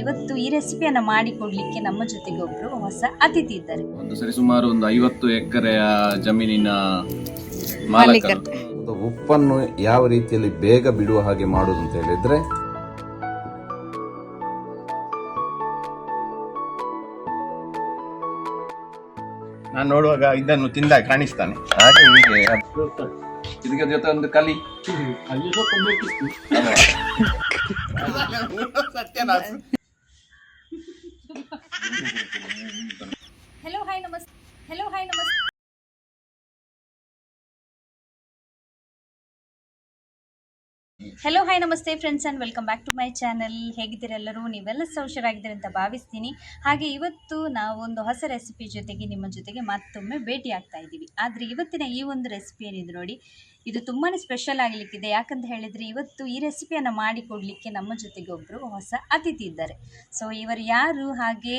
ಇವತ್ತು ಈ ರೆಸಿಪಿಯನ್ನ ಮಾಡಿಕೊಡ್ಲಿಕ್ಕೆ ನಮ್ಮ ಜೊತೆಗೆ ಒಬ್ರು ಹೊಸ ಅತಿಥಿ ಇದ್ದಾರೆ. ಒಂದು ಸರಿ ಸುಮಾರು ಒಂದು ಐವತ್ತು ಎಕರೆಯ ಜಮೀನಿನ ಮಾಲಕರು. ಉಪ್ಪನ್ನು ಯಾವ ರೀತಿಯಲ್ಲಿ ಬೇಗ ಬಿಡುವ ಹಾಗೆ ಮಾಡುವುದು ಅಂತ ಹೇಳಿದ್ರೆ ನಾನು ನೋಡುವಾಗ ಇದನ್ನು ತಿಂದ ಕಾಣಿಸ್ತಾನೆ. ಹಾಗೆ ಹೀಗೆ. ಇದಕ್ಕೆ ಜೊತೆ ಒಂದು ಕಲಿ. ಹೆಲೋ ಹಾಯ್ ನಮಸ್ತೆ ಹಲೋ ಹಾಯ್ ನಮಸ್ತೆ ಹೆಲೋ ಹಾಯ್ ನಮಸ್ತೆ friends and welcome back to my channel ಹೇಗಿದ್ದೀರೆಲ್ಲರೂ ನೀವೆಲ್ಲ ಸೌಶರಾಗಿದ್ದೀರಿ ಅಂತ ಭಾವಿಸ್ತೀನಿ. ಹಾಗೆ ಇವತ್ತು ನಾವು ಒಂದು ಹೊಸ ರೆಸಿಪಿ ಜೊತೆಗೆ, ನಿಮ್ಮ ಜೊತೆಗೆ ಮತ್ತೊಮ್ಮೆ ಭೇಟಿ ಆಗ್ತಾ ಇದ್ದೀವಿ. ಆದರೆ ಇವತ್ತಿನ ಈ ಒಂದು ರೆಸಿಪಿ ಏನಿದೆ ನೋಡಿ ಇದು ತುಂಬಾ ಸ್ಪೆಷಲ್ ಆಗಲಿಕ್ಕಿದೆ. ಯಾಕಂತ ಹೇಳಿದರೆ ಇವತ್ತು ಈ ರೆಸಿಪಿಯನ್ನು ಮಾಡಿಕೊಡಲಿಕ್ಕೆ ನಮ್ಮ ಜೊತೆಗೆ ಒಬ್ಬರು ಹೊಸ ಅತಿಥಿ ಇದ್ದಾರೆ. ಸೊ ಇವರು ಯಾರು? ಹಾಗೆ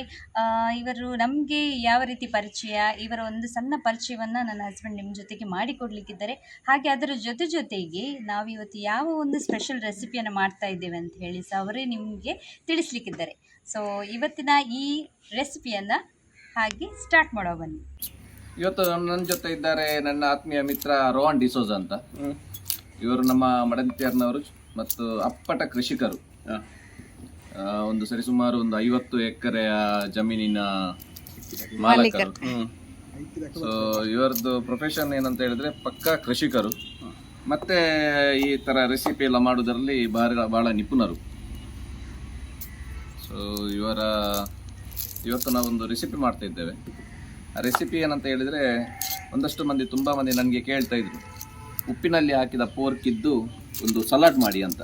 ಇವರು ನಮಗೆ ಯಾವ ರೀತಿ ಪರಿಚಯ? ಇವರ ಒಂದು ಸಣ್ಣ ಪರಿಚಯವನ್ನು ನನ್ನ ಹಸ್ಬೆಂಡ್ ನಿಮ್ಮ ಜೊತೆಗೆ ಮಾಡಿಕೊಡ್ಲಿಕ್ಕಿದ್ದಾರೆ ಹಾಗೆ ಅದರ ಜೊತೆ ಜೊತೆಗೆ ನಾವು ಇವತ್ತು ಯಾವ ಒಂದು ಸ್ಪೆಷಲ್ ರೆಸಿಪಿಯನ್ನು ಮಾಡ್ತಾ ಇದ್ದೇವೆ ಅಂತ ಹೇಳಿ ಸಹ ಅವರೇ ನಿಮಗೆ ತಿಳಿಸ್ಲಿಕ್ಕಿದ್ದಾರೆ. ಸೊ ಇವತ್ತಿನ ಈ ರೆಸಿಪಿಯನ್ನು ಹಾಗೆ ಸ್ಟಾರ್ಟ್ ಮಾಡೋ ಬನ್ನಿ. ಇವತ್ತು ನನ್ನ ಜೊತೆ ಇದ್ದಾರೆ ನನ್ನ ಆತ್ಮೀಯ ಮಿತ್ರ ರೋಹನ್ ಡಿಸೋಜ ಅಂತ. ಇವರು ನಮ್ಮ ಮಡಂತಿಯರ್ನವರು ಮತ್ತು ಅಪ್ಪಟ ಕೃಷಿಕರು. ಆ, ಒಂದು ಸರಿ ಸುಮಾರು ಒಂದು ಐವತ್ತು ಎಕರೆಯ ಜಮೀನಿನ ಮಾಲೀಕರು. ಸೊ ಇವರದ್ದು ಪ್ರೊಫೆಷನ್ ಏನಂತ ಹೇಳಿದ್ರೆ ಪಕ್ಕಾ ಕೃಷಿಕರು. ಮತ್ತೆ ಈ ತರ ರೆಸಿಪಿ ಎಲ್ಲ ಮಾಡೋದರಲ್ಲಿ ಬಹಳ ಬಹಳ ನಿಪುಣರು. ಸೊ ಇವರ ಇವತ್ತು ನಾವೊಂದು ರೆಸಿಪಿ ಮಾಡ್ತಾ ಇದ್ದೇವೆ. ರೆಸಿಪಿ ಏನಂತ ಹೇಳಿದರೆ ಒಂದಷ್ಟು ಮಂದಿ ತುಂಬ ಮಂದಿ ನನಗೆ ಕೇಳ್ತಾ ಇದ್ರು. ಉಪ್ಪಿನಲ್ಲಿ ಹಾಕಿದ ಪೋರ್ಕ್ ಇದ್ದು ಒಂದು ಸಲಾಡ್ ಮಾಡಿ ಅಂತ.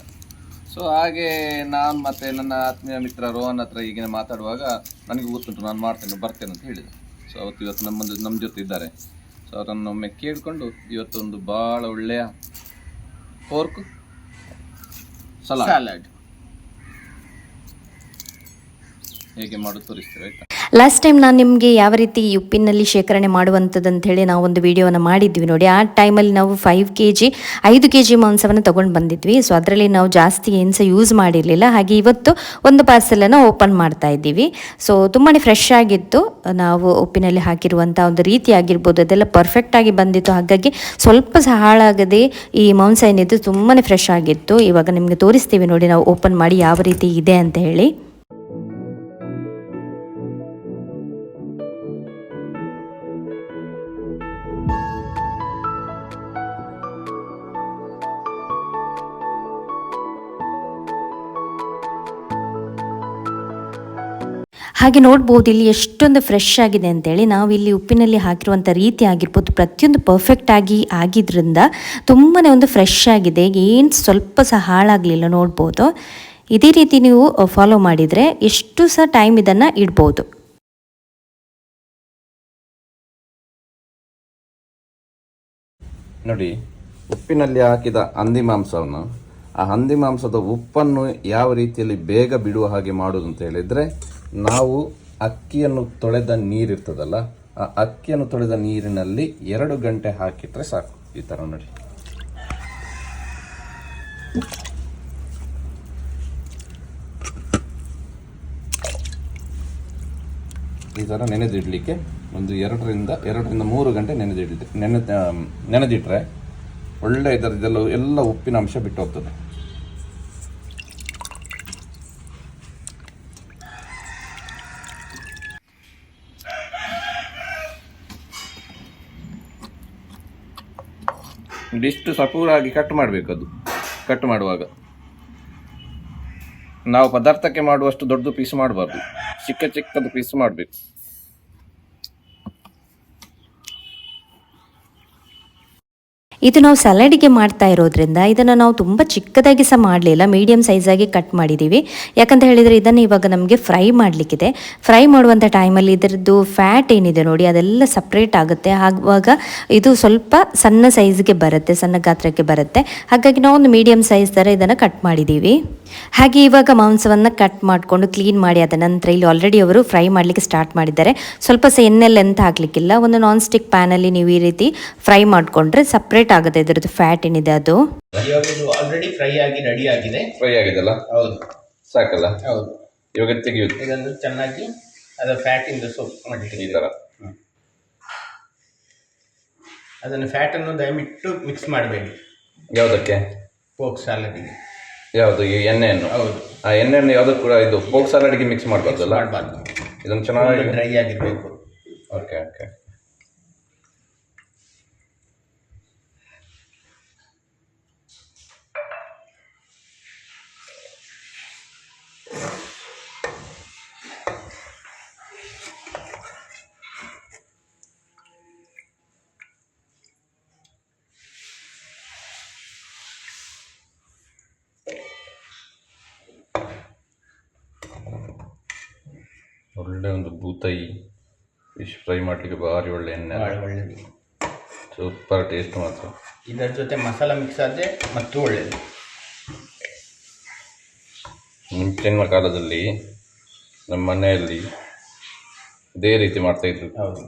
ಸೊ ಹಾಗೆ ನಾನು ಮತ್ತು ನನ್ನ ಆತ್ಮೀಯ ಮಿತ್ರ ರೋಹನ್ ಹತ್ರ ಈಗಿನ ಮಾತಾಡುವಾಗ ನನಗೆ ಗೊತ್ತುಂಟು ನಾನು ಮಾಡ್ತೇನೆ ಬರ್ತೇನೆ ಅಂತ ಹೇಳಿದೆ ಸೊ ಅವತ್ತು ಇವತ್ತು ನಮ್ಮ ನಮ್ಮ ಜೊತೆ ಇದ್ದಾರೆ. ಸೊ ಅವರನ್ನು ಒಮ್ಮೆ ಕೇಳಿಕೊಂಡು ಇವತ್ತೊಂದು ಭಾಳ ಒಳ್ಳೆಯ ಪೋರ್ಕ್ ಸಲಾಡ್ ಹೇಗೆ ಮಾಡೋದು ತೋರಿಸ್ತೀರಾ ಆಯ್ತಾ? ಲಾಸ್ಟ್ ಟೈಮ್ ನಾನು ನಿಮಗೆ ಯಾವ ರೀತಿ ಉಪ್ಪಿನಲ್ಲಿ ಶೇಖರಣೆ ಮಾಡುವಂಥದ್ದು ಹೇಳಿ ನಾವು ಒಂದು ವಿಡಿಯೋವನ್ನು ಮಾಡಿದ್ವಿ ನೋಡಿ. ಆ ಟೈಮಲ್ಲಿ ನಾವು ಫೈವ್ ಕೆ ಜಿ ಐದು ಕೆ ಜಿ ಮಾಂಸವನ್ನು ತೊಗೊಂಡು ಬಂದಿದ್ವಿ. ಸೊ ಅದರಲ್ಲಿ ನಾವು ಜಾಸ್ತಿ ಏನು ಸಹ ಯೂಸ್ ಮಾಡಿರಲಿಲ್ಲ. ಹಾಗೆ ಇವತ್ತು ಒಂದು ಪಾರ್ಸಲನ್ನು ಓಪನ್ ಮಾಡ್ತಾ ಇದ್ದೀವಿ. ಸೊ ತುಂಬಾ ಫ್ರೆಶ್ ಆಗಿತ್ತು. ನಾವು ಉಪ್ಪಿನಲ್ಲಿ ಹಾಕಿರುವಂಥ ಒಂದು ರೀತಿ ಆಗಿರ್ಬೋದು. ಅದೆಲ್ಲ ಪರ್ಫೆಕ್ಟಾಗಿ ಬಂದಿತ್ತು. ಹಾಗಾಗಿ ಸ್ವಲ್ಪ ಸಹ ಹಾಳಾಗದೆ ಈ ಮಾಂಸ ಏನಿತ್ತು ತುಂಬಾ ಫ್ರೆಶ್ ಆಗಿತ್ತು. ಇವಾಗ ನಿಮಗೆ ತೋರಿಸ್ತೀವಿ ನೋಡಿ, ನಾವು ಓಪನ್ ಮಾಡಿ ಯಾವ ರೀತಿ ಇದೆ ಅಂತ ಹೇಳಿ. ಹಾಗೆ ನೋಡ್ಬೋದು, ಇಲ್ಲಿ ಎಷ್ಟೊಂದು ಫ್ರೆಶ್ ಆಗಿದೆ ಅಂತೇಳಿ. ನಾವು ಇಲ್ಲಿ ಉಪ್ಪಿನಲ್ಲಿ ಹಾಕಿರುವಂಥ ರೀತಿ ಆಗಿರ್ಬೋದು, ಪ್ರತಿಯೊಂದು ಪರ್ಫೆಕ್ಟ್ ಆಗಿ ಆಗಿದ್ರಿಂದ ತುಂಬಾ ಒಂದು ಫ್ರೆಶ್ ಆಗಿದೆ. ಏನು ಸ್ವಲ್ಪ ಸಹ ಹಾಳಾಗಲಿಲ್ಲ ನೋಡ್ಬೋದು. ಇದೇ ರೀತಿ ನೀವು ಫಾಲೋ ಮಾಡಿದರೆ ಎಷ್ಟು ಸಹ ಟೈಮ್ ಇದನ್ನು ಇಡ್ಬೋದು. ನೋಡಿ, ಉಪ್ಪಿನಲ್ಲಿ ಹಾಕಿದ ಹಂದಿ ಮಾಂಸವನ್ನು, ಆ ಹಂದಿ ಮಾಂಸದ ಉಪ್ಪನ್ನು ಯಾವ ರೀತಿಯಲ್ಲಿ ಬೇಗ ಬಿಡುವ ಹಾಗೆ ಮಾಡುವುದು ಅಂತ ಹೇಳಿದ್ರೆ ನಾವು ಅಕ್ಕಿಯನ್ನು ತೊಳೆದ ನೀರಿರ್ತದಲ್ಲ, ಆ ಅಕ್ಕಿಯನ್ನು ತೊಳೆದ ನೀರಿನಲ್ಲಿ ಎರಡು ಗಂಟೆ ಹಾಕಿಟ್ರೆ ಸಾಕು. ಈ ತರ ನೋಡಿ. ಈ ಥರ ನೆನೆದಿಡಲಿಕ್ಕೆ ಒಂದು ಎರಡರಿಂದ ಎರಡರಿಂದ ಮೂರು ಗಂಟೆ ನೆನೆದಿಡ್ಲಿ ನೆನೆ ನೆನೆದಿಟ್ರೆ ಒಳ್ಳೆ ಇದರದೆಲ್ಲ ಎಲ್ಲ ಉಪ್ಪಿನ ಅಂಶ ಬಿಟ್ಟು ಹೋಗ್ತದೆ ಇದಿಷ್ಟು ಸಪೂರಾಗಿ ಕಟ್ ಮಾಡಬೇಕು ಅದು. ಕಟ್ ಮಾಡುವಾಗ. ನಾವು ಪದಾರ್ಥಕ್ಕೆ ಮಾಡುವಷ್ಟು ದೊಡ್ಡ ಪೀಸ್ ಮಾಡಬಾರ್ದು. ಚಿಕ್ಕ ಚಿಕ್ಕದು ಪೀಸ್ ಮಾಡಬೇಕು. ಇದು ನಾವು ಸಲಾಡಿಗೆ ಮಾಡ್ತಾ ಇರೋದ್ರಿಂದ ಇದನ್ನು ನಾವು ತುಂಬ ಚಿಕ್ಕದಾಗಿ ಸಹ ಮಾಡಲಿಲ್ಲ ಮೀಡಿಯಮ್ ಸೈಜಾಗಿ ಕಟ್ ಮಾಡಿದ್ದೀವಿ ಯಾಕಂತ ಹೇಳಿದರೆ ಇದನ್ನು ಇವಾಗ ನಮಗೆ ಫ್ರೈ ಮಾಡಲಿಕ್ಕಿದೆ. ಫ್ರೈ ಮಾಡುವಂಥ ಟೈಮಲ್ಲಿ ಇದರದ್ದು ಫ್ಯಾಟ್ ಏನಿದೆ ನೋಡಿ, ಅದೆಲ್ಲ ಸಪ್ರೇಟ್ ಆಗುತ್ತೆ. ಆಗುವಾಗ ಇದು ಸ್ವಲ್ಪ ಸಣ್ಣ ಸೈಜ್ಗೆ ಬರುತ್ತೆ, ಸಣ್ಣ ಗಾತ್ರಕ್ಕೆ ಬರುತ್ತೆ. ಹಾಗಾಗಿ ನಾವು ಒಂದು ಮೀಡಿಯಮ್ ಸೈಜ್ ಥರ ಇದನ್ನು ಕಟ್ ಮಾಡಿದ್ದೀವಿ ಹಾಗೆ ಇವಾಗ ಮಾಂಸವನ್ನು ಕಟ್ ಮಾಡಿಕೊಂಡು ಕ್ಲೀನ್ ಮಾಡಿ ಅದ ನಂತರ ಇಲ್ಲಿ ಆಲ್ರೆಡಿ ಅವರು ಫ್ರೈ ಮಾಡಲಿಕ್ಕೆ ಸ್ಟಾರ್ಟ್ ಮಾಡಿದ್ದಾರೆ. ಸ್ವಲ್ಪ ಸಹ ಹಾಕ್ಲಿಕ್ಕಿಲ್ಲ ಹಾಕಲಿಕ್ಕಿಲ್ಲ, ಒಂದು ನಾನ್ ಸ್ಟಿಕ್ ಪ್ಯಾನಲ್ಲಿ ನೀವು ಈ ರೀತಿ ಫ್ರೈ ಮಾಡಿಕೊಂಡ್ರೆ ಸಪ್ರೇಟ್ ಆಗುತ್ತೆ ಇದರದ್ದು ಫ್ಯಾಟ್ ಏನಿದೆ ಅದು. ಇವಾಗ ಇದು ಆಲ್ರೆಡಿ ಫ್ರೈ ಆಗಿ ರೆಡಿ ಆಗಿದೆ. ಫ್ರೈ ಆಗಿದೆಲ್ಲ ಹೌದು. ಸಾಕಲ್ಲ? ಹೌದು. ಇವಾಗ ತೆಗೆಯುತ್ತೆ ಇದನ್ನು ಚೆನ್ನಾಗಿ ಅದರ ಫ್ಯಾಟಿಂದ ಸೋಪ್ ಮಾಡಿ ಈ ಥರ ಅದನ್ನು ಫ್ಯಾಟನ್ನು ದಯವಿಟ್ಟು ಮಿಕ್ಸ್ ಮಾಡಬೇಡಿ. ಯಾವುದಕ್ಕೆ? ಪೋಕ್ ಸಾಲಡಿಗೆ ಯಾವುದು? ಈ ಎಣ್ಣೆಯನ್ನು? ಹೌದು. ಆ ಎಣ್ಣೆಯನ್ನು ಯಾವುದು ಕೂಡ ಇದು ಪೋಕ್ ಸಲಾಡ್ಗೆ ಮಿಕ್ಸ್ ಮಾಡಬಾರ್ದಲ್ಲ? ಮಾಡಬಾರ್ದು. ಇದನ್ನು ಚೆನ್ನಾಗಿ ಡ್ರೈ ಆಗಿರಬೇಕು. ಓಕೆ ಓಕೆ ಒಳ್ಳೆ ಒಂದು ಬೂತಾಯಿ ಫಿಶ್ ಫ್ರೈ ಮಾಡಲಿಕ್ಕೆ ಭಾರಿ ಒಳ್ಳೆ ಎಣ್ಣೆ ಭಾಳ ಒಳ್ಳೆಯದು ಸೂಪರ್ ಟೇಸ್ಟ್ ಮಾತ್ರ. ಇದರ ಜೊತೆ ಮಸಾಲ ಮಿಕ್ಸ್ ಆದರೆ ಮತ್ತೂ ಒಳ್ಳೆಯದು ಮುಂಚಿನ ಕಾಲದಲ್ಲಿ ನಮ್ಮ ಮನೆಯಲ್ಲಿ ಇದೇ ರೀತಿ ಮಾಡ್ತಾ ಇದ್ರು. ಹೌದು.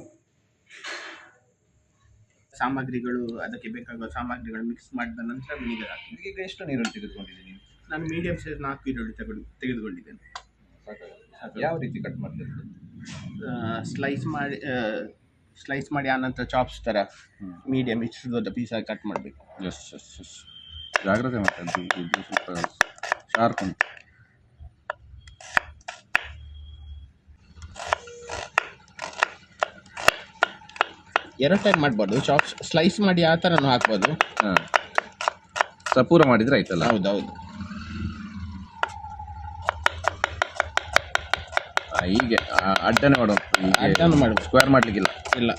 ಸಾಮಗ್ರಿಗಳು ಅದಕ್ಕೆ ಬೇಕಾಗುವ ಸಾಮಗ್ರಿಗಳು ಮಿಕ್ಸ್ ಮಾಡಿದ ನಂತರ ವಿನಿಗರ್ ಹಾಕಿ ಈಗ ಎಷ್ಟು ನೀರನ್ನು ತೆಗೆದುಕೊಂಡಿದ್ದೀನಿ. ನಾನು ಮೀಡಿಯಂ ಸೈಜ್ ನಾಲ್ಕು ಈರುಳ್ಳಿ ತೆಗೆದು ತೆಗೆದುಕೊಂಡಿದ್ದೇನೆ. ಯಾವ ರೀತಿ ಕಟ್ ಮಾಡಬೇಕು ಸ್ಲೈಸ್ ಮಾಡಿ ಸ್ಲೈಸ್ ಮಾಡಿ ಆನಂತರ ಚಾಪ್ಸ್ ಥರ ಮೀಡಿಯಮ್ ಇಷ್ಟು ದೊಡ್ಡ ಪೀಸಾಗಿ ಕಟ್ ಮಾಡಬೇಕು. ಎಸ್ ಎಸ್ ಎಸ್ ಜಾಗ್ರತೆ ಮಾಡ್ತಾ ಇದು ಸ್ವಲ್ಪ ಶಾರ್ಪ್ ಉಂಟು. ಎರಡು ಟೈಪ್ ಮಾಡ್ಬೋದು. ಚಾಪ್ಸ್ ಸ್ಲೈಸ್ ಮಾಡಿ ಆ ಥರನೂ ಹಾಕ್ಬೋದು. ಹಾಂ. ಸಪೂರ ಮಾಡಿದರೆ ಆಯ್ತಲ್ಲ? ಹೌದೌದು. ಆ, ಹೀಗೆ ಆ, ಅಡ್ಡನೆ ಮಾಡುವ ಅಡ್ಡನು ಮಾಡ್ಬೋದು ಸ್ಕ್ವೇರ್ ಮಾಡ್ಲಿಕ್ಕಿಲ್ಲ. ಇಲ್ಲ.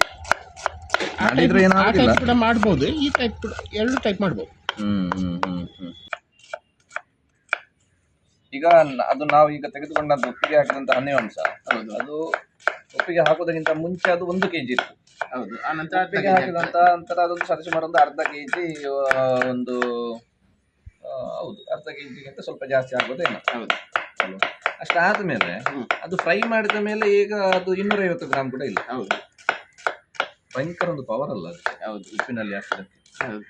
ಆ ಮಾಡಿದ್ರೆ type- ಆ type ಕೂಡ ಮಾಡ್ಬೋದು ಈ ಟೈಪ್ ಕೂಡ ಎರಡು ಟೈಪ್ ಮಾಡ್ಬೋದು. ಹ್ಮ್ ಹ್ಮ್ ಹ್ಮ್ ಹ್ಮ್. ಈಗ ನ- ಅದು ನಾವು ಈಗ ತೆಗೆದುಕೊಂಡಂತ ಒಪ್ಪಿಗೆ ಹಾಕಿದಂತ ಹನ್ನೆವಂಶ ಹೌದು. ಅದು ಒಪ್ಪಿಗೆ ಹಾಕೋದಕ್ಕಿಂತ ಮುಂಚೆ ಅದು ಒಂದು ಕೆಜಿ ಇತ್ತು. ಹೌದು. ಆ ನಂತರ ಒಪ್ಪಿಗೆ ಹಾಕಿದಂತ ನಂತರ ಅದೊಂದು ಸರಿಸುಮಾರು ಒಂದು ಅರ್ಧ ಕೆಜಿ ಒಂದು ಆ, ಹೌದು. ಅರ್ಧ ಕೆಜಿಗಿಂತ ಸ್ವಲ್ಪ ಜಾಸ್ತಿ ಆಗ್ಬೋದೇನು. ಹೌದು. ಅಲ್ವಾ? ಅಷ್ಟಾದ್ಮೇಲೆ ಮೇಲೆ ಅದು ಫ್ರೈ ಮಾಡಿದ ಮೇಲೆ ಈಗ ಅದು ಇನ್ನೂರೈವತ್ತು ಗ್ರಾಮ್ ಕೂಡ ಇಲ್ಲ. ಹೌದು. ಭಯಂಕರ ಒಂದು ಪವರ್ ಅಲ್ಲ ಅದು. ಹೌದು. ಉಪ್ಪಿನಲ್ಲಿ ಹೌದು.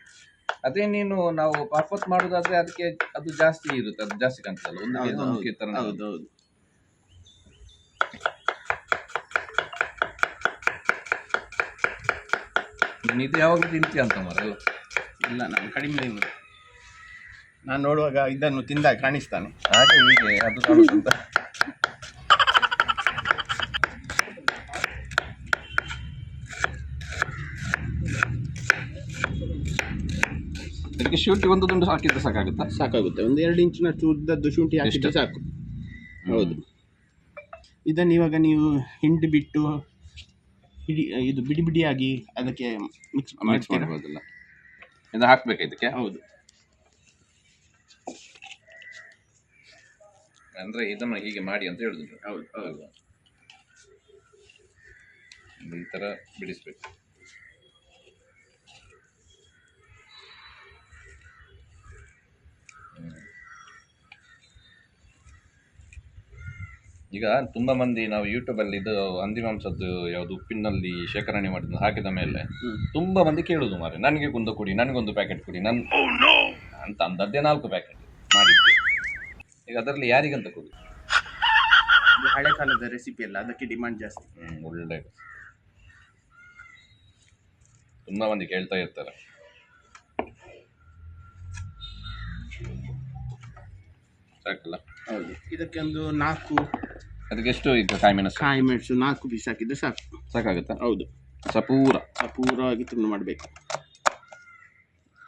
ಅದೇ ನೀನು ನಾವು ಪಾಪತ್ ಮಾಡುದಾದ್ರೆ ಅದಕ್ಕೆ ಅದು ಜಾಸ್ತಿ ಇರುತ್ತೆ ಅದು ಜಾಸ್ತಿ ಕಾಣ್ತದಲ್ಲ? ಒಂದು ಒಂದು ಹೌದು. ತರ ಹೌದು ಇದು ಯಾವಾಗಲೂ ತಿಂತೀಯ ಅಂತ ಮರಲ್ಲ ಇಲ್ಲ ನಾನು ಕಡಿಮೆ. ನಾನು ನೋಡುವಾಗ ಇದನ್ನು ತಿಂದಾಗ ಕಾಣಿಸ್ತಾನೆ. ಹಾಗೆ ಹೀಗೆ ಅದು ಕಾಣಿಸುತ್ತ ಇದಕ್ಕೆ ಶೂಟಿ ಒಂದು ದುಂಡು ಹಾಕಿದ್ರೆ ಸಾಕಾಗುತ್ತಾ? ಸಾಕಾಗುತ್ತೆ. ಒಂದು ಎರಡು ಇಂಚಿನಷ್ಟು ಉದ್ದದ್ದು ಶುಂಠಿ ಹಾಕಿದ್ರೆ ಸಾಕು. ಹೌದು. ಇದನ್ನು ಇವಾಗ ನೀವು ಹಿಂಡಿ ಬಿಟ್ಟು ಹಿಡಿ ಇದು ಬಿಡಿ ಬಿಡಿಯಾಗಿ ಅದಕ್ಕೆ ಮಿಕ್ಸ್ ಮಿಕ್ಸ್ ಮಾಡ್ಬೋದಲ್ಲ. ಇದು ಹಾಕ್ಬೇಕು ಇದಕ್ಕೆ? ಹೌದು. ಅಂದ್ರೆ ಇದನ್ನ ಹೀಗೆ ಮಾಡಿ ಅಂತ ಹೇಳಿದ್ರು ಹೌದು ಹೌದು. ಈ ತರ ಬಿಡಿಸ್ಬೇಕು. ಈಗ ತುಂಬಾ ಮಂದಿ ನಾವು ಯೂಟ್ಯೂಬ್ ಅಲ್ಲಿ ಇದು ಹಂದಿಮಾಂಸದ್ದು ಯಾವುದು ಉಪ್ಪಿನಲ್ಲಿ ಶೇಖರಣೆ ಮಾಡಿದ್ದು ಹಾಕಿದ ಮೇಲೆ. ತುಂಬಾ ಮಂದಿ ಕೇಳುದು ಮಾರೆ ನನಗೆ ಕುಂದು ಕೊಡಿ ನನಗೊಂದು ಪ್ಯಾಕೆಟ್ ಕೊಡಿ ನನ್ ಅಂತ ಅಂದದ್ದೇ ನಾಲ್ಕು ಪ್ಯಾಕೆಟ್ ಮಾಡಿದ್ದೆ. ಈಗ ಅದರಲ್ಲಿ ಯಾರಿಗಂತ ಕೊಡಿ ಇದು ಹಳೆ ಕಾಲದ ರೆಸಿಪಿ ಅಲ್ಲ ಅದಕ್ಕೆ ಡಿಮಾಂಡ್ ಜಾಸ್ತಿ. ಹ್ಮ್ ಒಳ್ಳೆ ತುಂಬಾ ಮಂದಿ ಕೇಳ್ತಾ ಇರ್ತಾರೆ. ಸಾಕಲ್ಲ? ಹೌದು. ಇದಕ್ಕೆ ಒಂದು ನಾಲ್ಕು ಅದಕ್ಕೆ ಎಷ್ಟು ಈಗ ಕಾಯಿ ಮೆಣಸು? ಕಾಯಿ ಮೆಣಸು ನಾಲ್ಕು ಪೀಸ್ ಹಾಕಿದ್ರೆ ಸಾಕು. ಸಾಕಾಗುತ್ತಾ? ಹೌದು. ಸಪೂರ. ಸಪೂರವಾಗಿ ತುಂಡು ಮಾಡಬೇಕು.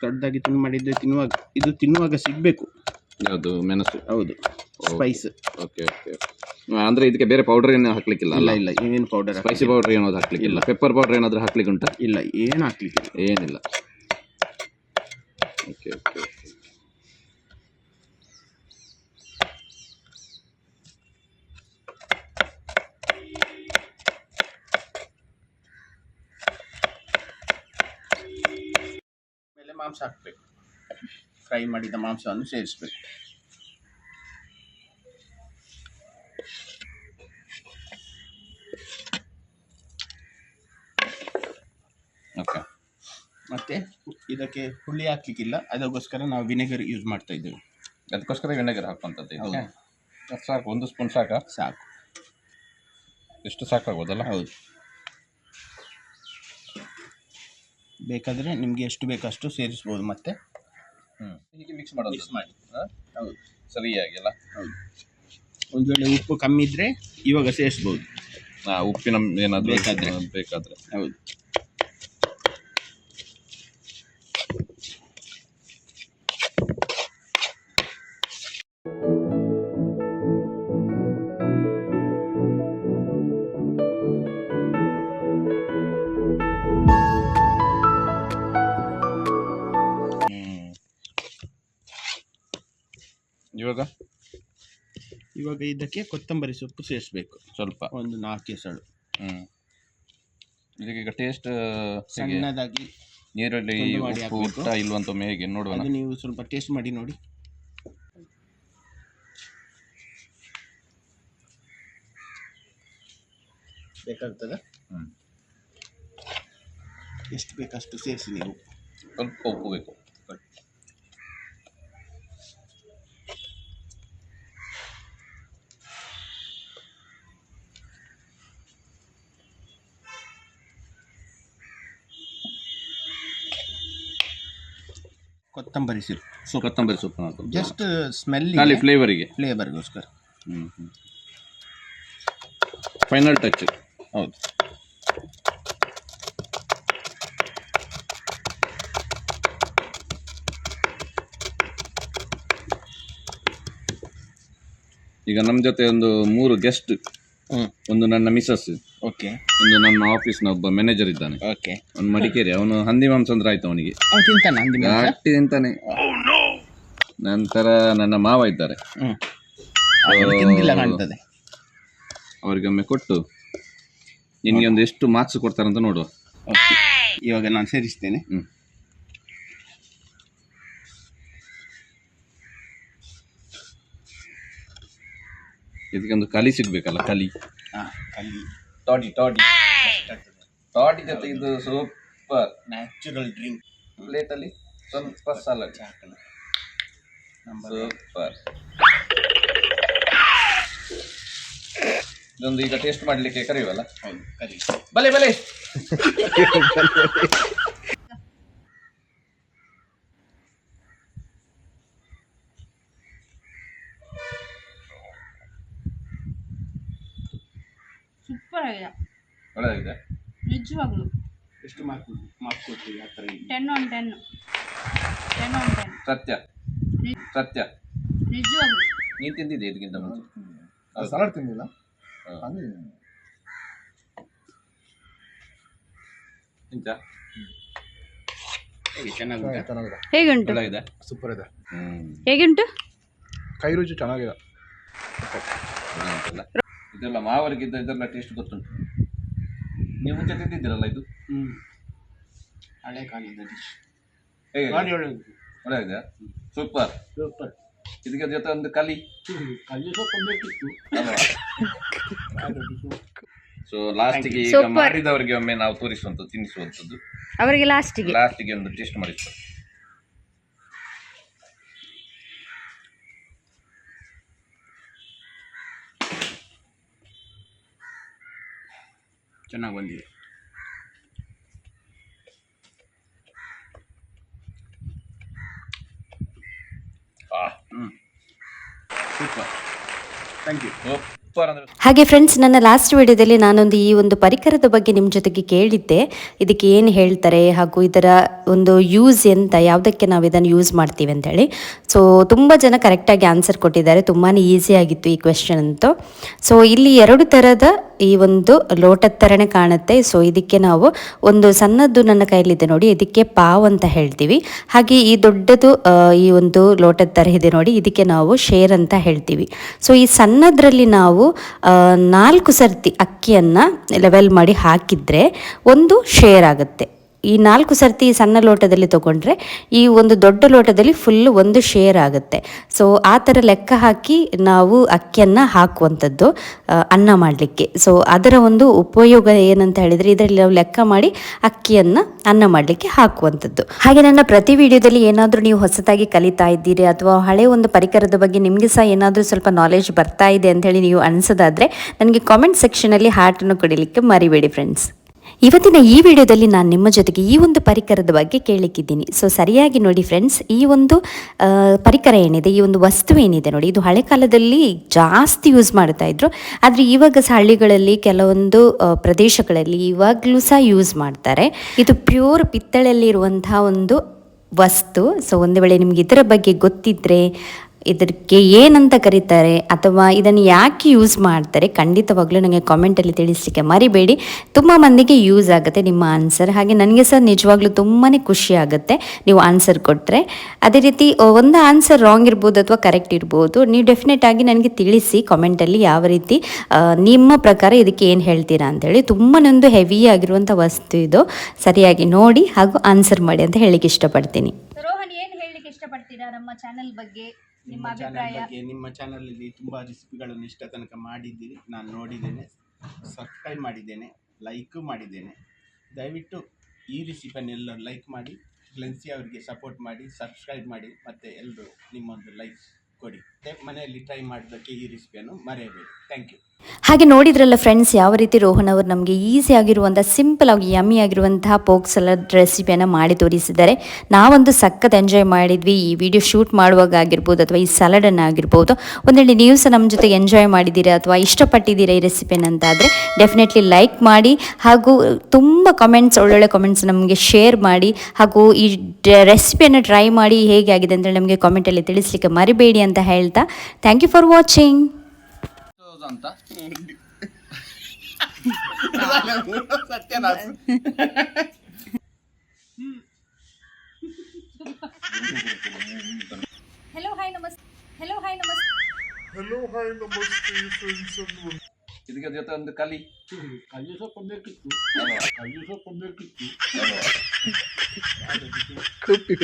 ದೊಡ್ಡದಾಗಿ ತುಂಡು ಮಾಡಿದ್ರೆ ತಿನ್ನುವಾಗ ಇದು ತಿನ್ನುವಾಗ ಸಿಗಬೇಕು. ಯಾವುದು? ಮೆಣಸು? ಹೌದು. Spice okay okay. ಅಂದ್ರೆ ಇದಕ್ಕೆ ಬೇರೆ ಪೌಡರ್ ಏನು ಹಾಕ್ಲಿಕ್ಕಿಲ್ಲ ಇಲ್ಲ ಅಲ್ಲ ಇಲ್ಲ ಏನೇನು ಪೌಡರ್ ಸ್ಪೈಸಿ ಪೌಡರ್ ಏನಾದ್ರು ಹಾಕ್ಲಿಕ್ಕಿಲ್ಲ? ಪೆಪ್ಪರ್ ಪೌಡರ್ ಏನಾದರೂ ಹಾಕ್ಲಿಕ್ಕೆ ಉಂಟಾ ಇಲ್ಲ ಏನು ಹಾಕ್ಲಿಕ್ಕೆ ಏನಿಲ್ಲ. ಓಕೆ ಓಕೆ ಓಕೆ ಮೇಲೆ ಮಾಂಸ ಹಾಕಬೇಕು. ಫ್ರೈ ಮಾಡಿದ ಮಾಂಸವನ್ನು ಸೇರಿಸಬೇಕು. ಓಕೆ. ಮತ್ತೆ ಇದಕ್ಕೆ ಹುಳಿ ಹಾಕ್ಲಿಕ್ಕಿಲ್ಲ ಅದಕ್ಕೋಸ್ಕರ ನಾವು ವಿನೆಗರ್ ಯೂಸ್ ಮಾಡ್ತಾ ಇದ್ದೇವೆ. ಅದಕ್ಕೋಸ್ಕರ ವಿನೆಗರ್ ಹಾಕುವಂಥದ್ದು ಹೌದು. ಸಾಕು ಒಂದು ಸ್ಪೂನ್ ಸಾಕು? ಸಾಕು. ಎಷ್ಟು ಸಾಕಾಗೋದಲ್ಲ? ಹೌದು. ಬೇಕಾದರೆ ನಿಮಗೆ ಎಷ್ಟು ಬೇಕಷ್ಟು ಸೇರಿಸ್ಬೋದು ಮತ್ತೆ. ಹೀಗೆ ಮಿಕ್ಸ್ ಮಾಡೋದು. ಮಿಕ್ಸ್ ಮಾಡಿ? ಹೌದು. ಸರಿಯಾಗಿ ಅಲ್ಲ ಹೌದು. ಒಂದು ವೇಳೆ ಉಪ್ಪು ಕಮ್ಮಿ ಇದ್ರೆ ಇವಾಗ ಸೇರಿಸ್ಬೋದು. ಹಾಂ ಉಪ್ಪಿನ ಏನಾದರೂ ಬೇಕಾದ್ರೆ. ಬೇಕಾದರೆ. ಹೌದು. ಇವಾಗ ಇದಕ್ಕೆ ಕೊತ್ತಂಬರಿ ಸೊಪ್ಪು ಸೇರಿಸ್ಬೇಕು. ಸ್ವಲ್ಪ. ಒಂದು ನಾಲ್ಕು ಎಸಳು ಹ್ಞೂ ಇದಕ್ಕೆ ಈಗ ಟೇಸ್ಟ್ ಸಣ್ಣದಾಗಿ ನೀರಲ್ಲಿ ತುಂಡು ಮಾಡಿ ಉಪ್ಪು ಹಾಕ್ಬೇಕು. ಉಂಟಾ ಇಲ್ವಾ ಅಂತ ಒಮ್ಮೆ ಹೇಗೆ ನೋಡುವ ಅದು ನೀವು ಸ್ವಲ್ಪ ಟೇಸ್ಟ್ ಮಾಡಿ ನೋಡಿ. ಬೇಕಾಗ್ತದ? ಎಷ್ಟು ಬೇಕಷ್ಟು ಸೇರಿಸಿ ನೀವು. ಸ್ವಲ್ಪ ಉಪ್ಪು ಬೇಕು. ಕೊತ್ತಂಬರಿ ಸೊಪ್ಪು ಸೊ ಕೊತ್ತಂಬರಿ ಸೊಪ್ಪು ಹಾಕೋದು ಜಸ್ಟ್ ಸ್ಮೆಲ್ ಖಾಲಿ ಫ್ಲೇವರಿಗೆ ಫ್ಲೇವರ್ಗೋಸ್ಕರ ಹ್ಞೂ ಹ್ಞೂ ಫೈನಲ್ ಟಚ್ ಹೌದು. ಈಗ ನಮ್ಮ ಜೊತೆ ಒಂದು ಮೂರು ಗೆಸ್ಟ್ ಒಂದು ನನ್ನ ಮಿಸಸ್ ಓಕೆ. ಒಂದು ನನ್ನ ಆಫೀಸ್ನ ಒಬ್ಬ ಮ್ಯಾನೇಜರ್ ಇದ್ದಾನೆ. ಓಕೆ. ಅವನು ಮಡಿಕೇರಿ ಅವನು ಹಂದಿ ಮಾಂಸ ಅಂದ್ರೆ ಆಯ್ತು ಅವನಿಗೆ. ಅವ್ನು ತಿಂತಾನೆ ಮಾಂಸ? ಗಟ್ಟಿ ನಂತರ ನನ್ನ ಮಾವ ಇದ್ದಾರೆ. ಹ್ಮ್. ಅವ್ನು ತಿಂದಿಲ್ಲ ಕಾಣ್ತದೆ. ಅವರಿಗೊಮ್ಮೆ ಕೊಟ್ಟು ನಿನಗೆ ಒಂದು ಎಷ್ಟು ಮಾರ್ಕ್ಸ್ ಕೊಡ್ತಾರಂತ ನೋಡುವ. ಓಕೆ. ಇವಾಗ ನಾನು ಸೇರಿಸ್ತೇನೆ. ಹ್ಮ್. ಇದಕ್ಕೆ ಒಂದು ಕಲಿ ಸಿಗ್ಬೇಕಲ್ಲ ಕಲಿ. ಹಾಂ ಕಲಿ. ಟಾಡಿ ಟಾಡಿ. ಟಾಡಿ ಜೊತೆ ಇದು ಸೂಪರ್. ನ್ಯಾಚುರಲ್ ಡ್ರಿಂಕ್ ಪ್ಲೇಟಲ್ಲಿ ಸ್ವಲ್ಪ ಸಲಾಡ್ ಹಾಕೋಣ ಸೂಪರ್. ಇದೊಂದು ಈಗ ಟೇಸ್ಟ್ ಮಾಡಲಿಕ್ಕೆ ಕರೆಯುವಲ್ಲ? ಹೌದು ಕರಿ. ಬಲೆ ಬಲೆ. ಸೂಪರ್ ಆಗಿದೆ ಒಳ್ಳೆದಾಗಿದೆ. ನಿಜವಾಗ್ಲು. ಎಷ್ಟು ಮಾರ್ಕ್ ಮಾರ್ಕ್ ಕೊಡ್ತೀವಿ ಆ ಥರ ten on ten ten on ten ಸತ್ಯ. ಸತ್ಯ. ನಿಜವಾಗ್ಲು. ನೀನು ತಿಂದಿದ್ದೆ ಇದಕ್ಕಿಂತ ಮುಂಚೆ? ಸಲಾಡ್ ತಿಂದಿಲ್ಲ. ಹಾ. ಅಲ್ಲಿ ಇಂತ ಹೇಗೆ ಚೆನ್ನಾಗುಂಟಾ ಚೆನ್ನಾಗಿದೆ. ಹೇಗುಂಟು? ಸೂಪರ್ ಇದೆ ಹೇಗುಂಟು? ಕೈ ರುಚಿ ಚೆನ್ನಾಗಿದೆ. ಇದೆಲ್ಲ ಮಾವರಿಗಿದ್ದ ಇದೆಲ್ಲ ಟೇಸ್ಟ್ ಗೊತ್ತುಂಟು. ನೀವು ಮುಂಚೆ ತಿಂದಿದ್ದೀರಲ್ಲ ಇದು? ಹ್ಞೂ ಹಳೆ ಕಾಲದ ಡಿಶ್ ಹೇಗೆ? ಸೂಪರ್ ಸೂಪರ್ ಇದಕ್ಕೆ ಜೊತೆ ಒಂದು ಕಲಿ. ಕಲಿ ಸ್ವಲ್ಪ ಬೇಕಿತ್ತು ಸೊ ಲಾಸ್ಟಿಗೆ ಈಗ. ಮಾಡಿದವರಿಗೆ ಒಮ್ಮೆ ನಾವು ತೋರಿಸುವಂತದ್ದು ತಿನ್ನಿಸುವಂತದ್ದು ಅವರಿಗೆ ಲಾಸ್ಟಿಗೆ ಲಾಸ್ಟಿಗೆ ಒಂದು ಟೇಸ್ಟ್ ಮಾಡಿಸ್ತಾರೆ ಚೆನ್ನಾಗಿ ಬಂದಿದೆ. ಹ್ಞೂ ಸೂಪರ್. Thank you. ಸೂಪರ್ ಹಾಗೆ ಫ್ರೆಂಡ್ಸ್ ನನ್ನ ಲಾಸ್ಟ್ ವಿಡಿಯೋದಲ್ಲಿ ನಾನೊಂದು ಈ ಒಂದು ಪರಿಕರದ ಬಗ್ಗೆ ನಿಮ್ಮ ಜೊತೆಗೆ ಕೇಳಿದ್ದೆ. ಇದಕ್ಕೆ ಏನು ಹೇಳ್ತಾರೆ ಹಾಗೂ ಇದರ ಒಂದು ಯೂಸ್ ಎಂತ ಯಾವುದಕ್ಕೆ ನಾವು ಇದನ್ನು ಯೂಸ್ ಮಾಡ್ತೀವಿ ಅಂತೇಳಿ. ಸೊ ತುಂಬ ಜನ ಕರೆಕ್ಟಾಗಿ ಆನ್ಸರ್ ಕೊಟ್ಟಿದ್ದಾರೆ. ತುಂಬಾ ಈಸಿ ಆಗಿತ್ತು ಈ ಕ್ವೆಶನ್ ಅಂತೂ. ಸೊ ಇಲ್ಲಿ ಎರಡು ಥರದ ಈ ಒಂದು ಲೋಟದ ಥರನೇ ಕಾಣುತ್ತೆ. ಸೊ ಇದಕ್ಕೆ ನಾವು ಒಂದು ಸಣ್ಣದ್ದು ನನ್ನ ಕೈಯಲ್ಲಿದೆ ನೋಡಿ. ಇದಕ್ಕೆ ಪಾವ್ ಅಂತ ಹೇಳ್ತೀವಿ. ಹಾಗೆ ಈ ದೊಡ್ಡದು ಈ ಒಂದು ಲೋಟದ ಥರ ಇದೆ ನೋಡಿ. ಇದಕ್ಕೆ ನಾವು ಶೇರ್ ಅಂತ ಹೇಳ್ತೀವಿ. ಸೊ ಈ ಸಣ್ಣದ್ರಲ್ಲಿ ನಾವು ನಾಲ್ಕು ಸರ್ತಿ ಅಕ್ಕಿಯನ್ನು ಲೆವೆಲ್ ಮಾಡಿ ಹಾಕಿದರೆ ಒಂದು ಶೇರ್ ಆಗುತ್ತೆ. ಈ ನಾಲ್ಕು ಸರ್ತಿ ಸಣ್ಣ ಲೋಟದಲ್ಲಿ ತಗೊಂಡ್ರೆ ಈ ಒಂದು ದೊಡ್ಡ ಲೋಟದಲ್ಲಿ ಫುಲ್ ಒಂದು ಶೇರ್ ಆಗುತ್ತೆ. ಸೊ ಆ ಥರ ಲೆಕ್ಕ ಹಾಕಿ ನಾವು ಅಕ್ಕಿಯನ್ನು ಹಾಕುವಂಥದ್ದು ಅನ್ನ ಮಾಡಲಿಕ್ಕೆ. ಸೊ ಅದರ ಒಂದು ಉಪಯೋಗ ಏನಂತ ಹೇಳಿದರೆ ಇದರಲ್ಲಿ ನಾವು ಲೆಕ್ಕ ಮಾಡಿ ಅಕ್ಕಿಯನ್ನು ಅನ್ನ ಮಾಡಲಿಕ್ಕೆ ಹಾಕುವಂಥದ್ದು. ಹಾಗೆ ನನ್ನ ಪ್ರತಿ ವಿಡಿಯೋದಲ್ಲಿ ಏನಾದರೂ ನೀವು ಹೊಸದಾಗಿ ಕಲಿತಾ ಇದ್ದೀರಿ ಅಥವಾ ಹಳೆ ಒಂದು ಪರಿಕರದ ಬಗ್ಗೆ ನಿಮಗೆ ಸಹ ಏನಾದರೂ ಸ್ವಲ್ಪ ನಾಲೆಜ್ ಬರ್ತಾ ಇದೆ ಅಂತ ಹೇಳಿ ನೀವು ಅನಿಸೋದಾದರೆ ನನಗೆ ಕಾಮೆಂಟ್ ಸೆಕ್ಷನಲ್ಲಿ ಹಾರ್ಟನ್ನು ಕೊಡಲಿಕ್ಕೆ ಮರಿಬೇಡಿ ಫ್ರೆಂಡ್ಸ್ ಇವತ್ತಿನ ಈ ವಿಡಿಯೋದಲ್ಲಿ ನಾನು ನಿಮ್ಮ ಜೊತೆಗೆ ಈ ಒಂದು ಪರಿಕರದ ಬಗ್ಗೆ ಕೇಳಿಕ್ಕಿದ್ದೀನಿ. ಸೊ ಸರಿಯಾಗಿ ನೋಡಿ ಫ್ರೆಂಡ್ಸ್ ಈ ಒಂದು ಪರಿಕರ ಏನಿದೆ, ಈ ಒಂದು ವಸ್ತು ಏನಿದೆ ನೋಡಿ, ಇದು ಹಳೆ ಕಾಲದಲ್ಲಿ ಜಾಸ್ತಿ ಯೂಸ್ ಮಾಡ್ತಾ ಇದ್ರು. ಆದರೆ ಇವಾಗ ಸಹ ಹಳ್ಳಿಗಳಲ್ಲಿ ಕೆಲವೊಂದು ಪ್ರದೇಶಗಳಲ್ಲಿ ಇವಾಗಲೂ ಸಹ ಯೂಸ್ ಮಾಡ್ತಾರೆ. ಇದು ಪ್ಯೂರ್ ಪಿತ್ತಳೆಯಲ್ಲಿರುವಂತಹ ಒಂದು ವಸ್ತು. ಸೊ ಒಂದು ವೇಳೆ ನಿಮಗೆ ಇದರ ಬಗ್ಗೆ ಗೊತ್ತಿದ್ದರೆ ಇದಕ್ಕೆ ಏನಂತ ಕರೀತಾರೆ ಅಥವಾ ಇದನ್ನು ಯಾಕೆ ಯೂಸ್ ಮಾಡ್ತಾರೆ ಖಂಡಿತವಾಗ್ಲೂ ನನಗೆ ಕಾಮೆಂಟಲ್ಲಿ ತಿಳಿಸಲಿಕ್ಕೆ ಮರಿಬೇಡಿ. ತುಂಬ ಮಂದಿಗೆ ಯೂಸ್ ಆಗುತ್ತೆ ನಿಮ್ಮ ಆನ್ಸರ್ ಹಾಗೆ ನನಗೆ ಸಹ ನಿಜವಾಗ್ಲೂ ತುಂಬಾ ಖುಷಿ ಆಗುತ್ತೆ ನೀವು ಆನ್ಸರ್ ಕೊಟ್ಟರೆ ಅದೇ ರೀತಿ ಒಂದು ಆನ್ಸರ್ ರಾಂಗ್ ಇರ್ಬೋದು ಅಥವಾ ಕರೆಕ್ಟ್ ಇರ್ಬೋದು, ನೀವು ಡೆಫಿನೆಟ್ ಆಗಿ ನನಗೆ ತಿಳಿಸಿ ಕಾಮೆಂಟಲ್ಲಿ ಯಾವ ರೀತಿ ನಿಮ್ಮ ಪ್ರಕಾರ ಇದಕ್ಕೆ ಏನು ಹೇಳ್ತೀರಾ ಅಂತೇಳಿ. ತುಂಬಾ ಒಂದು ಹೆವಿ ಆಗಿರುವಂಥ ವಸ್ತು ಇದು. ಸರಿಯಾಗಿ ನೋಡಿ ಹಾಗೂ ಆನ್ಸರ್ ಮಾಡಿ ಅಂತ ಹೇಳಲಿಕ್ಕೆ ಇಷ್ಟಪಡ್ತೀನಿ. ರೋಹನ್ ಏನು ಹೇಳಲಿಕ್ಕೆ ಇಷ್ಟಪಡ್ತೀರಾ ನಮ್ಮ ಚಾನೆಲ್ ಬಗ್ಗೆ? ನಿಮ್ಮ ಚಾನಲ್ ಬಗ್ಗೆ ನಿಮ್ಮ ಚಾನಲಲ್ಲಿ ತುಂಬ ರೆಸಿಪಿಗಳನ್ನು ಇಷ್ಟ ತನಕ ಮಾಡಿದ್ದೀರಿ. ನಾನು ನೋಡಿದ್ದೇನೆ. ಸಬ್ಸ್ಕ್ರೈಬ್ ಮಾಡಿದ್ದೇನೆ. ಲೈಕು ಮಾಡಿದ್ದೇನೆ. ದಯವಿಟ್ಟು ಈ ರೆಸಿಪಿಯನ್ನೆಲ್ಲರೂ ಲೈಕ್ ಮಾಡಿ ಗ್ಲೆನ್ಸಿ ಅವರಿಗೆ ಸಪೋರ್ಟ್ ಮಾಡಿ ಸಬ್ಸ್ಕ್ರೈಬ್ ಮಾಡಿ ಮತ್ತು ಎಲ್ಲರೂ ನಿಮ್ಮೊಂದು ಲೈಕ್ ಕೊಡಿ. ಮತ್ತು ಮನೆಯಲ್ಲಿ ಟ್ರೈ ಮಾಡೋದಕ್ಕೆ ಈ ರೆಸಿಪಿಯನ್ನು ಮರೆಯಬೇಡಿ. ಥ್ಯಾಂಕ್ ಯು ಹಾಗೆ ನೋಡಿದ್ರಲ್ಲ ಫ್ರೆಂಡ್ಸ್ ಯಾವ ರೀತಿ ರೋಹನ್ ಅವರು ನಮಗೆ ಈಸಿ ಆಗಿರುವಂಥ ಸಿಂಪಲ್ ಆಗಿ ಯಮ್ಮಿ ಆಗಿರುವಂತಹ ಪೋಕ್ ಸಲಾಡ್ ರೆಸಿಪಿಯನ್ನು ಮಾಡಿ ತೋರಿಸಿದ್ದಾರೆ. ನಾವೊಂದು ಸಖತ್ ಎಂಜಾಯ್ ಮಾಡಿದ್ವಿ. ಈ ವಿಡಿಯೋ ಶೂಟ್ ಮಾಡುವಾಗ ಆಗಿರ್ಬೋದು ಅಥವಾ ಈ ಸಲಾಡನ್ನು ಆಗಿರ್ಬೋದು ಒಂದು ವೇಳೆ ನೀವು ಸಹ ನಮ್ಮ ಜೊತೆ ಎಂಜಾಯ್ ಮಾಡಿದ್ದೀರಾ ಅಥವಾ ಇಷ್ಟಪಟ್ಟಿದ್ದೀರಾ ಈ ರೆಸಿಪಿಯನ್ನು ಅಂತ ಡೆಫಿನೆಟ್ಲಿ ಲೈಕ್ ಮಾಡಿ, ಹಾಗೂ ತುಂಬ ಕಮೆಂಟ್ಸ್ ಒಳ್ಳೊಳ್ಳೆ ಕಮೆಂಟ್ಸ್ ನಮಗೆ ಶೇರ್ ಮಾಡಿ, ಹಾಗೂ ಈ ರೆಸಿಪಿಯನ್ನು ಟ್ರೈ ಮಾಡಿ ಹೇಗೆ ಆಗಿದೆ ಅಂತೇಳಿ ನಮಗೆ ಕಾಮೆಂಟಲ್ಲಿ ತಿಳಿಸ್ಲಿಕ್ಕೆ ಮರಿಬೇಡಿ ಅಂತ ಹೇಳ್ತಾ ಥ್ಯಾಂಕ್ ಯು ಫಾರ್ ವಾಚಿಂಗ್ ಅಂತ? ಹೆಲೋ ಹಾಯ್ ನಮಸ್ತೆ ಹೆಲೋ ಹಾಯ್ ನಮಸ್ತೆ ಇದಕ್ಕೆ ಜೊತೆ ಒಂದು ಕಲಿ ಕಲ್ಲು ಸ್ವಲ್ಪ ಬೇಕಿತ್ತು ಕಲ್ಲು ಸ್ವಲ್ಪ ಬೇಕಿತ್ತು ಅಲ್ವಾ? ಕುಪ್ಪಿ